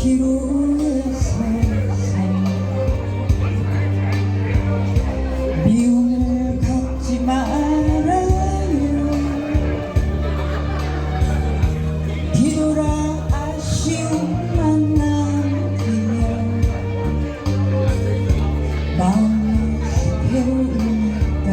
기로운 세상 미움을 갖지 말아요. 뒤돌아 아쉬움만 남기며 마음을 배우니까.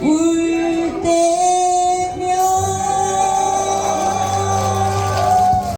Woo!